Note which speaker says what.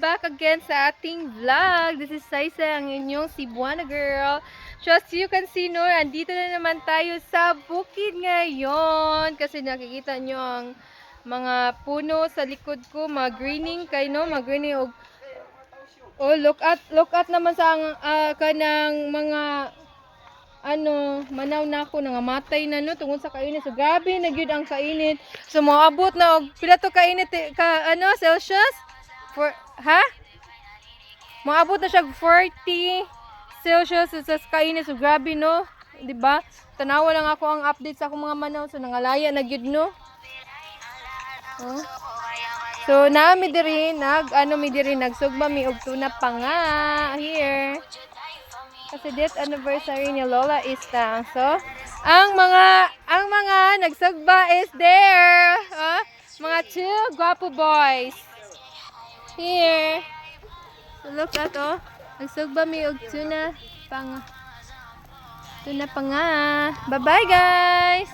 Speaker 1: back again sa ating vlog. This is Saisa, ang inyong Cebuana girl. So as you can see, no, andito na naman tayo sa bukid ngayon. Kasi nakikita nyo ang mga puno sa likod ko, mga greening kay no, mga greening og Oh, look at look at naman sa ang ah, kanang mga ano, manaw na ako nangamatay na no tungod sa kainit. So grabe na gyud ang kainit. So moabot na og pila to kainit eh, ka ano Celsius? For ha? Moabot na siya og 40 Celsius sa kainit. So grabe no, 'di ba? Tanawa lang ako ang update sa akong mga manaw so nangalaya na gyud no. Oh. So naami diri nag ano mi diri nagsugba mi og tuna pa nga here. Kasi date anniversary ni Lola Ista. So, ang mga ang mga nagsugba is there. Oh, mga two guapo boys. Here. So, look at oh. Nagsugba mi og tuna pang tuna pa nga. Bye-bye guys.